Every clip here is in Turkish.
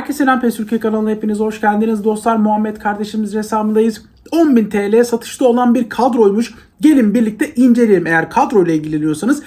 Herkese selam PES Türkiye kanalına hepiniz hoş geldiniz. Dostlar Muhammed kardeşimiz hesabındayız. 10.000 TL satışta olan bir kadroymuş. Gelin birlikte inceleyelim. Eğer kadro ile ilgileniyorsanız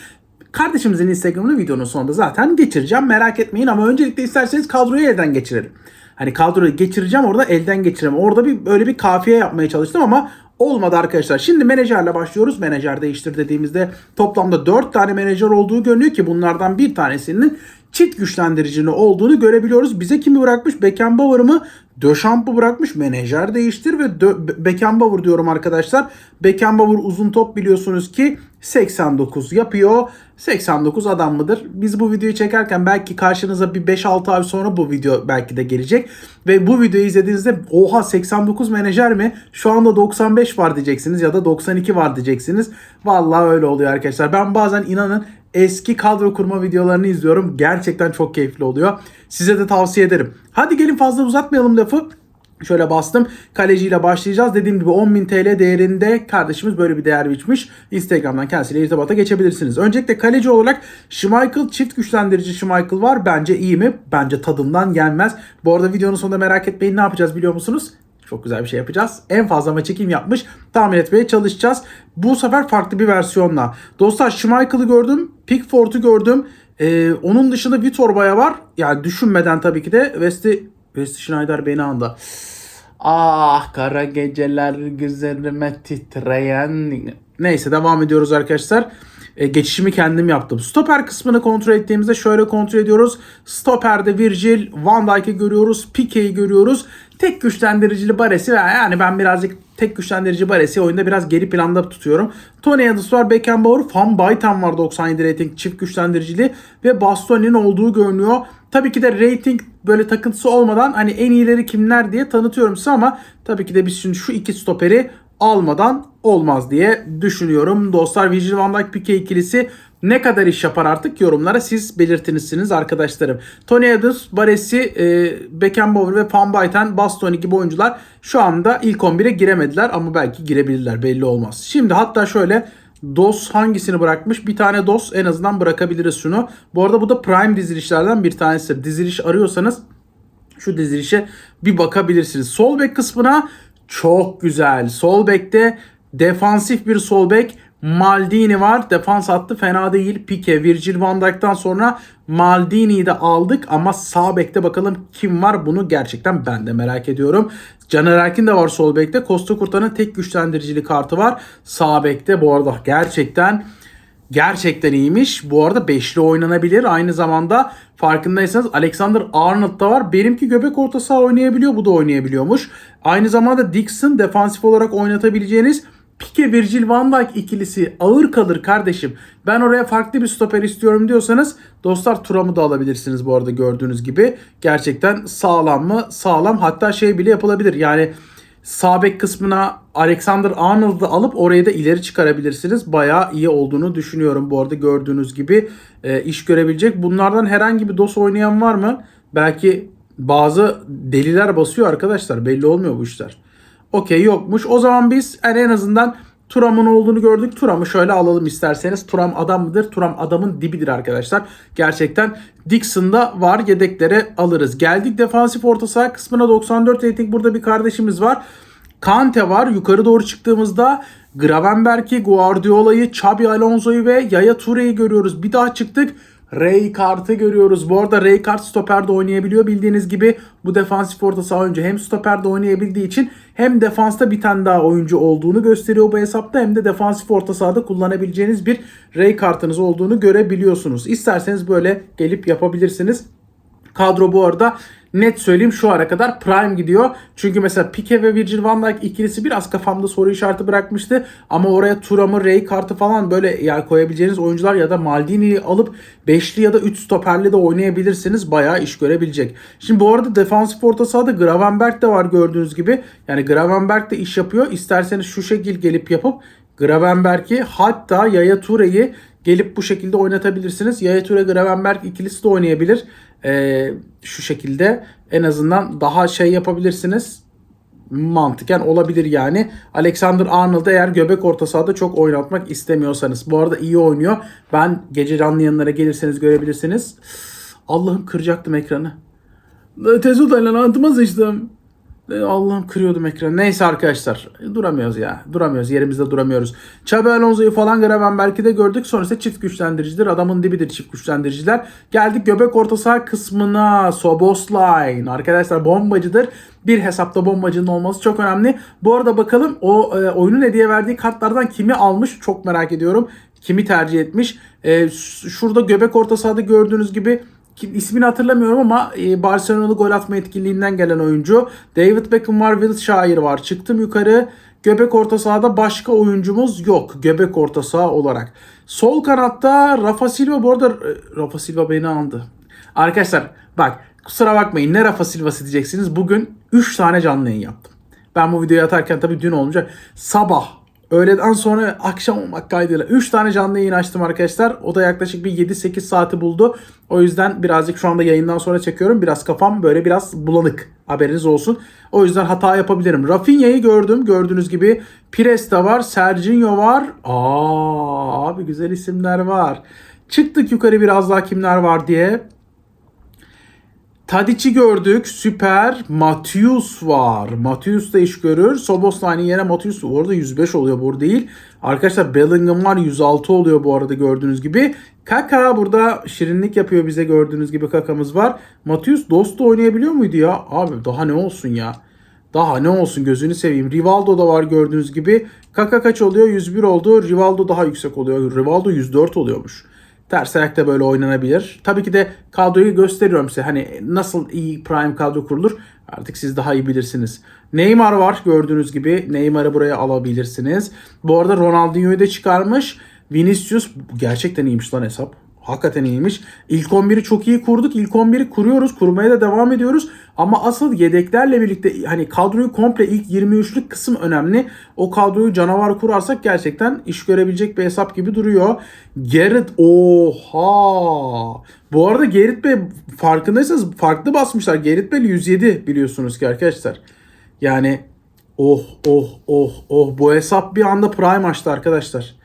kardeşimizin Instagram'ını videonun sonunda zaten geçireceğim. Merak etmeyin ama öncelikle isterseniz kadroyu elden geçirelim. Hani kadroyu geçireceğim orada elden geçiremem. Orada bir böyle bir kafiye yapmaya çalıştım ama olmadı arkadaşlar. Şimdi menajerle başlıyoruz. Menajer değiştir dediğimizde toplamda 4 tane menajer olduğu görünüyor ki bunlardan bir tanesinin çift güçlendiricili olduğunu görebiliyoruz. Bize kimi bırakmış? Beckenbauer mı? Döşamp'ı bırakmış. Menajer değiştir ve Dö- Beckenbauer diyorum arkadaşlar. Beckenbauer uzun top biliyorsunuz ki 89 yapıyor. 89 adam mıdır? Biz bu videoyu çekerken belki karşınıza bir 5-6 ay sonra bu video belki de gelecek. Ve bu videoyu izlediğinizde oha 89 menajer mi? Şu anda 95 var diyeceksiniz ya da 92 var diyeceksiniz. Vallahi öyle oluyor arkadaşlar. Ben bazen inanın eski kadro kurma videolarını izliyorum. Gerçekten çok keyifli oluyor. Size de tavsiye ederim. Hadi gelin fazla uzatmayalım lafı. Şöyle bastım. Kaleciyle başlayacağız. Dediğim gibi 10.000 TL değerinde kardeşimiz böyle bir değer biçmiş. Instagram'dan kendisiyle irtibata geçebilirsiniz. Öncelikle kaleci olarak Schmeichel çift güçlendirici Schmeichel var. Bence iyi mi? Bence tadından gelmez. Bu arada videonun sonunda merak etmeyin ne yapacağız biliyor musunuz? Çok güzel bir şey yapacağız. En fazla maç kim yapmış tahmin etmeye çalışacağız. Bu sefer farklı bir versiyonla. Dostlar Schmeichel'ı gördüm. Pickford'u gördüm. Ee, onun dışında Vitor Baya var. Yani düşünmeden tabii ki de Westi, Westi Schneider beni anda. Ah kara geceler güzelime titreyen. Neyse devam ediyoruz arkadaşlar. E, geçişimi kendim yaptım. Stoper kısmını kontrol ettiğimizde şöyle kontrol ediyoruz. Stoper'de Virgil, Van Dijk'i görüyoruz. Pique'yi görüyoruz. Tek güçlendiricili Baresi ve yani ben birazcık tek güçlendirici Baresi oyunda biraz geri planda tutuyorum. Tony Adams var, Beckenbauer, Van Bayten var 97 rating çift güçlendiricili ve Bastoni'nin olduğu görünüyor. Tabii ki de rating böyle takıntısı olmadan hani en iyileri kimler diye tanıtıyorum size ama tabii ki de biz şimdi şu iki stoperi almadan olmaz diye düşünüyorum. Dostlar Virgil van Dijk Pique ikilisi ne kadar iş yapar artık yorumlara siz belirtirsiniz arkadaşlarım. Tony Adams, Baresi, e, Beckenbauer ve Van Bayten, Bastoni gibi oyuncular şu anda ilk 11'e giremediler ama belki girebilirler belli olmaz. Şimdi hatta şöyle DOS hangisini bırakmış? Bir tane DOS en azından bırakabiliriz şunu. Bu arada bu da Prime dizilişlerden bir tanesidir. Diziliş arıyorsanız şu dizilişe bir bakabilirsiniz. Sol bek kısmına çok güzel. Sol bekte defansif bir sol bek. Maldini var. Defans hattı fena değil. Pique, Virgil van Dijk'tan sonra Maldini'yi de aldık ama sağ bekte bakalım kim var bunu gerçekten ben de merak ediyorum. Caner Erkin de var sol bekte. Costa Kurtar'ın tek güçlendiricili kartı var. Sağ bekte bu arada gerçekten gerçekten iyiymiş. Bu arada beşli oynanabilir. Aynı zamanda farkındaysanız Alexander Arnold da var. Benimki göbek orta saha oynayabiliyor. Bu da oynayabiliyormuş. Aynı zamanda Dixon defansif olarak oynatabileceğiniz Pique Virgil van Dijk ikilisi ağır kalır kardeşim. Ben oraya farklı bir stoper istiyorum diyorsanız dostlar Turam'ı da alabilirsiniz bu arada gördüğünüz gibi. Gerçekten sağlam mı? Sağlam. Hatta şey bile yapılabilir. Yani sağ bek kısmına Alexander Arnold'u alıp oraya da ileri çıkarabilirsiniz. Bayağı iyi olduğunu düşünüyorum bu arada gördüğünüz gibi e, iş görebilecek. Bunlardan herhangi bir DOS oynayan var mı? Belki bazı deliler basıyor arkadaşlar. Belli olmuyor bu işler. Okey yokmuş. O zaman biz yani en azından Turam'ın olduğunu gördük. Turam'ı şöyle alalım isterseniz. Turam adam mıdır? Turam adamın dibidir arkadaşlar. Gerçekten Dixon'da var. Yedeklere alırız. Geldik defansif orta saha kısmına 94 rating. Burada bir kardeşimiz var. Kante var. Yukarı doğru çıktığımızda Gravenberg'i, Guardiola'yı, Xabi Alonso'yu ve Yaya Toure'yi görüyoruz. Bir daha çıktık. Ray Kart'ı görüyoruz. Bu arada Ray Kart stoperde oynayabiliyor. Bildiğiniz gibi bu defansif orta saha oyuncu hem stoperde oynayabildiği için hem defansta bir tane daha oyuncu olduğunu gösteriyor bu hesapta hem de defansif orta sahada kullanabileceğiniz bir Ray kartınız olduğunu görebiliyorsunuz. İsterseniz böyle gelip yapabilirsiniz. Kadro bu arada net söyleyeyim şu ara kadar prime gidiyor. Çünkü mesela Pique ve Virgil van Dijk ikilisi biraz kafamda soru işareti bırakmıştı. Ama oraya Turam'ı, Ray kartı falan böyle yani koyabileceğiniz oyuncular ya da Maldini'yi alıp 5'li ya da 3 stoperli de oynayabilirsiniz. Bayağı iş görebilecek. Şimdi bu arada defansif orta sahada Gravenberg de var gördüğünüz gibi. Yani Gravenberg de iş yapıyor. İsterseniz şu şekil gelip yapıp Gravenberg'i hatta Yaya Toure'yi gelip bu şekilde oynatabilirsiniz. Yaya Toure Gravenberg ikilisi de oynayabilir. Ee, şu şekilde en azından daha şey yapabilirsiniz. Mantıken olabilir yani. Alexander Arnold'u eğer göbek orta sahada çok oynatmak istemiyorsanız. Bu arada iyi oynuyor. Ben gece canlı yanlara gelirseniz görebilirsiniz. Allah'ım kıracaktım ekranı. Tezodayla altıma sıçtım. E, Allah'ım kırıyordum ekranı. Neyse arkadaşlar. Duramıyoruz ya. Duramıyoruz. Yerimizde duramıyoruz. Xabi Alonso'yu falan Gravenberg'i de gördük. Sonrasında çift güçlendiricidir. Adamın dibidir çift güçlendiriciler. Geldik göbek orta saha kısmına. Sobosline. Arkadaşlar bombacıdır. Bir hesapta bombacının olması çok önemli. Bu arada bakalım o e, oyunun hediye verdiği kartlardan kimi almış çok merak ediyorum. Kimi tercih etmiş. E, şurada göbek orta sahada gördüğünüz gibi kim, ismini hatırlamıyorum ama e, Barcelona'lı gol atma etkinliğinden gelen oyuncu. David Beckham var, Wilshere var. Çıktım yukarı. Göbek orta sahada başka oyuncumuz yok. Göbek orta saha olarak. Sol kanatta Rafa Silva bu arada e, Rafa Silva beni aldı. Arkadaşlar bak kusura bakmayın ne Rafa Silva'sı diyeceksiniz. Bugün 3 tane canlı yayın yaptım. Ben bu videoyu atarken tabii dün olmayacak. Sabah Öğleden sonra akşam olmak kaydıyla 3 tane canlı yayın açtım arkadaşlar. O da yaklaşık bir 7-8 saati buldu. O yüzden birazcık şu anda yayından sonra çekiyorum. Biraz kafam böyle biraz bulanık. Haberiniz olsun. O yüzden hata yapabilirim. Rafinha'yı gördüm. Gördüğünüz gibi Pires de var. Serginho var. Aa abi güzel isimler var. Çıktık yukarı biraz daha kimler var diye. Tadic'i gördük. Süper. Matius var. Matius da iş görür. Soboslay'ın yerine Matius bu arada 105 oluyor bu değil. Arkadaşlar Bellingham var 106 oluyor bu arada gördüğünüz gibi. Kaka burada şirinlik yapıyor bize gördüğünüz gibi kakamız var. Matius Dost'u oynayabiliyor muydu ya? Abi daha ne olsun ya. Daha ne olsun gözünü seveyim. Rivaldo da var gördüğünüz gibi. Kaka kaç oluyor? 101 oldu. Rivaldo daha yüksek oluyor. Rivaldo 104 oluyormuş. Ters ayakta böyle oynanabilir. Tabii ki de kadroyu gösteriyorum size. Hani nasıl iyi prime kadro kurulur artık siz daha iyi bilirsiniz. Neymar var gördüğünüz gibi. Neymar'ı buraya alabilirsiniz. Bu arada Ronaldinho'yu da çıkarmış. Vinicius gerçekten iyiymiş lan hesap. Hakikaten iyiymiş. İlk 11'i çok iyi kurduk. İlk 11'i kuruyoruz. Kurmaya da devam ediyoruz. Ama asıl yedeklerle birlikte hani kadroyu komple ilk 23'lük kısım önemli. O kadroyu canavar kurarsak gerçekten iş görebilecek bir hesap gibi duruyor. Gerrit oha. Bu arada Gerrit Bey farkındaysanız farklı basmışlar. Gerrit Bey 107 biliyorsunuz ki arkadaşlar. Yani oh oh oh oh bu hesap bir anda prime açtı arkadaşlar.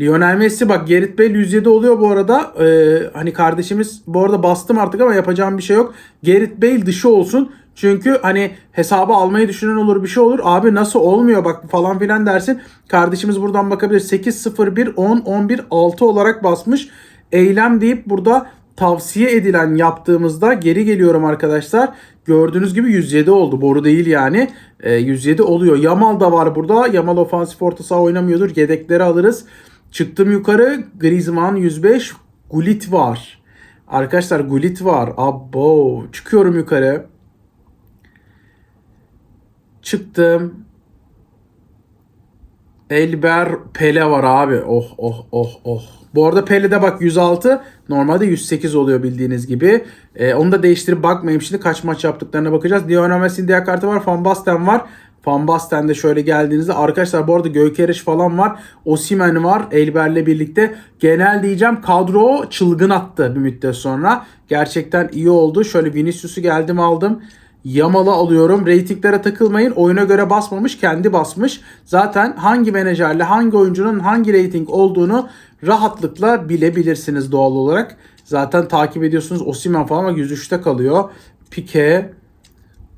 Lionel Messi bak Gerrit Bale 107 oluyor bu arada. Ee, hani kardeşimiz bu arada bastım artık ama yapacağım bir şey yok. Gerrit Bale dışı olsun. Çünkü hani hesabı almayı düşünen olur bir şey olur. Abi nasıl olmuyor bak falan filan dersin. Kardeşimiz buradan bakabilir. 8 0 1 10 11 6 olarak basmış. Eylem deyip burada tavsiye edilen yaptığımızda geri geliyorum arkadaşlar. Gördüğünüz gibi 107 oldu. Boru değil yani. Ee, 107 oluyor. Yamal da var burada. Yamal ofansif orta saha oynamıyordur. Yedekleri alırız. Çıktım yukarı. Griezmann 105. Gullit var. Arkadaşlar Gullit var. Abo. Çıkıyorum yukarı. Çıktım. Elber Pele var abi. Oh oh oh oh. Bu arada Pele'de bak 106. Normalde 108 oluyor bildiğiniz gibi. Ee, onu da değiştirip bakmayayım şimdi kaç maç yaptıklarına bakacağız. Lionel Messi'nin diğer kartı var. Van Basten var. Van şöyle geldiğinizde arkadaşlar bu arada Gökeriş falan var. Osimen var Elber'le birlikte. Genel diyeceğim kadro çılgın attı bir müddet sonra. Gerçekten iyi oldu. Şöyle Vinicius'u geldim aldım. Yamal'ı alıyorum. Ratinglere takılmayın. Oyuna göre basmamış, kendi basmış. Zaten hangi menajerle, hangi oyuncunun hangi rating olduğunu rahatlıkla bilebilirsiniz doğal olarak. Zaten takip ediyorsunuz. Osimhen falan ama 103'te kalıyor. Pique,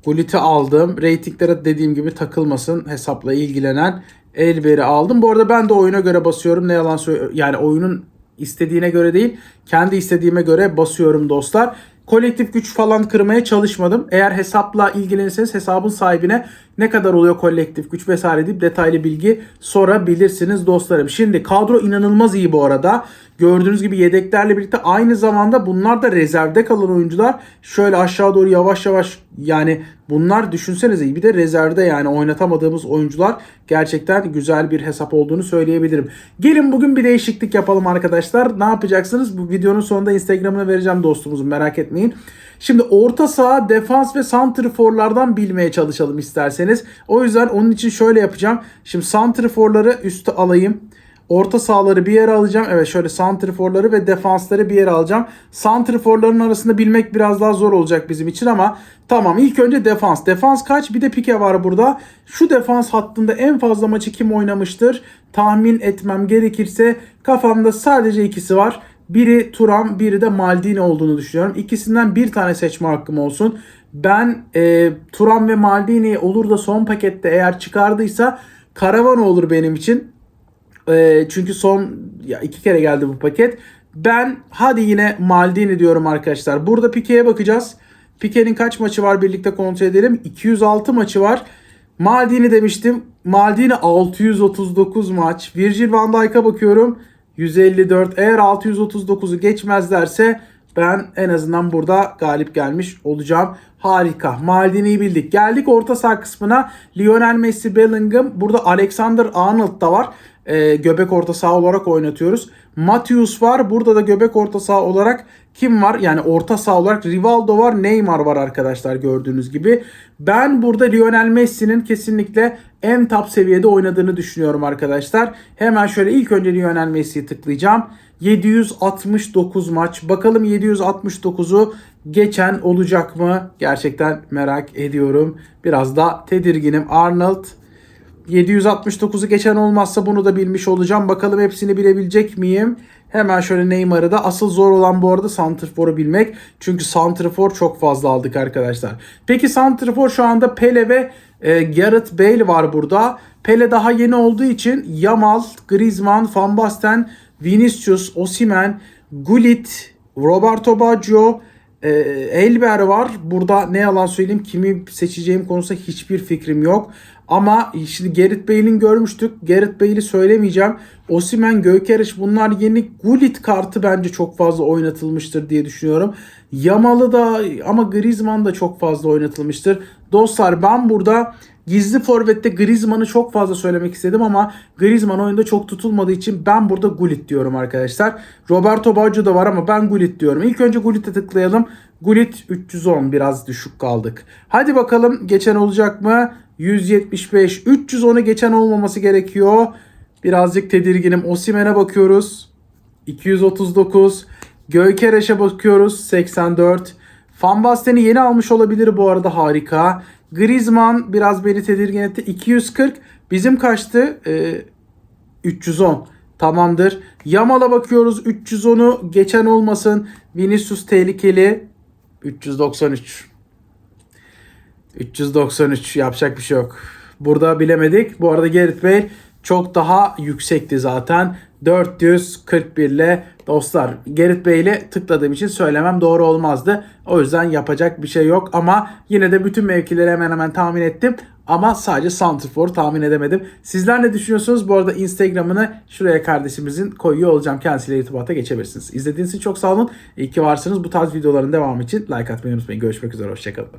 Gullit'i aldım. Ratinglere dediğim gibi takılmasın. Hesapla ilgilenen Elber'i aldım. Bu arada ben de oyuna göre basıyorum. Ne yalan söylüyorum. Yani oyunun istediğine göre değil. Kendi istediğime göre basıyorum dostlar. Kolektif güç falan kırmaya çalışmadım. Eğer hesapla ilgilenirseniz hesabın sahibine ne kadar oluyor kolektif güç vesaire deyip detaylı bilgi sorabilirsiniz dostlarım. Şimdi kadro inanılmaz iyi bu arada. Gördüğünüz gibi yedeklerle birlikte aynı zamanda bunlar da rezervde kalan oyuncular. Şöyle aşağı doğru yavaş yavaş yani bunlar düşünsenize bir de rezervde yani oynatamadığımız oyuncular gerçekten güzel bir hesap olduğunu söyleyebilirim. Gelin bugün bir değişiklik yapalım arkadaşlar. Ne yapacaksınız? Bu videonun sonunda Instagram'ına vereceğim dostumuzun merak etmeyin. Şimdi orta saha, defans ve santriforlardan bilmeye çalışalım isterseniz. O yüzden onun için şöyle yapacağım. Şimdi santriforları üste alayım. Orta sahaları bir yere alacağım. Evet şöyle santriforları ve defansları bir yere alacağım. Santriforların arasında bilmek biraz daha zor olacak bizim için ama tamam ilk önce defans. Defans kaç? Bir de pike var burada. Şu defans hattında en fazla maçı kim oynamıştır? Tahmin etmem gerekirse kafamda sadece ikisi var. Biri Turam, biri de Maldini olduğunu düşünüyorum. İkisinden bir tane seçme hakkım olsun. Ben e, Turam ve Maldini olur da son pakette eğer çıkardıysa Karavan olur benim için. E, çünkü son ya iki kere geldi bu paket. Ben hadi yine Maldini diyorum arkadaşlar. Burada Pique'ye bakacağız. Pique'nin kaç maçı var birlikte kontrol edelim. 206 maçı var. Maldini demiştim. Maldini 639 maç. Virgil van Dijk'a bakıyorum. 154. Eğer 639'u geçmezlerse ben en azından burada galip gelmiş olacağım. Harika. Maldini'yi bildik. Geldik orta saha kısmına. Lionel Messi, Bellingham. Burada Alexander Arnold da var. Ee, göbek orta saha olarak oynatıyoruz. Matthews var. Burada da göbek orta saha olarak kim var? Yani orta saha olarak Rivaldo var, Neymar var arkadaşlar gördüğünüz gibi. Ben burada Lionel Messi'nin kesinlikle en top seviyede oynadığını düşünüyorum arkadaşlar. Hemen şöyle ilk önce Lionel Messi'yi tıklayacağım. 769 maç. Bakalım 769'u geçen olacak mı? Gerçekten merak ediyorum. Biraz da tedirginim. Arnold 769'u geçen olmazsa bunu da bilmiş olacağım. Bakalım hepsini bilebilecek miyim? Hemen şöyle Neymar'ı da asıl zor olan bu arada Santrfor'u bilmek. Çünkü Santrfor çok fazla aldık arkadaşlar. Peki Santrfor şu anda Pele ve e, Gareth Bale var burada. Pele daha yeni olduğu için Yamal, Griezmann, Van Basten, Vinicius, Osimhen, Gullit, Roberto Baggio, e, Elber var. Burada ne yalan söyleyeyim kimi seçeceğim konusunda hiçbir fikrim yok. Ama şimdi Gerrit Bale'in görmüştük. Gerrit Bale'i söylemeyeceğim. Osimhen, Gökereş bunlar yeni. Gullit kartı bence çok fazla oynatılmıştır diye düşünüyorum. Yamalı da ama Griezmann da çok fazla oynatılmıştır. Dostlar ben burada Gizli forvette Griezmann'ı çok fazla söylemek istedim ama Griezmann oyunda çok tutulmadığı için ben burada Gullit diyorum arkadaşlar. Roberto Baggio da var ama ben Gullit diyorum. İlk önce Gullit'e tıklayalım. Gullit 310 biraz düşük kaldık. Hadi bakalım geçen olacak mı? 175 310'u geçen olmaması gerekiyor. Birazcık tedirginim. Osimhen'e bakıyoruz. 239. Gökereş'e bakıyoruz. 84. Van Basten'i yeni almış olabilir bu arada harika. Griezmann biraz beni tedirgin etti. 240. Bizim kaçtı? Ee, 310. Tamamdır. Yamal'a bakıyoruz. 310'u geçen olmasın. Vinicius tehlikeli. 393. 393 yapacak bir şey yok. Burada bilemedik. Bu arada Gerrit Bale çok daha yüksekti zaten. 441 ile dostlar Gerrit Bale'e tıkladığım için söylemem doğru olmazdı. O yüzden yapacak bir şey yok ama yine de bütün mevkileri hemen hemen tahmin ettim. Ama sadece Santrfor tahmin edemedim. Sizler ne düşünüyorsunuz? Bu arada Instagram'ını şuraya kardeşimizin koyuyor olacağım. Kendisiyle irtibata geçebilirsiniz. İzlediğiniz için çok sağ olun. İyi ki varsınız. Bu tarz videoların devamı için like atmayı unutmayın. Görüşmek üzere. Hoşçakalın.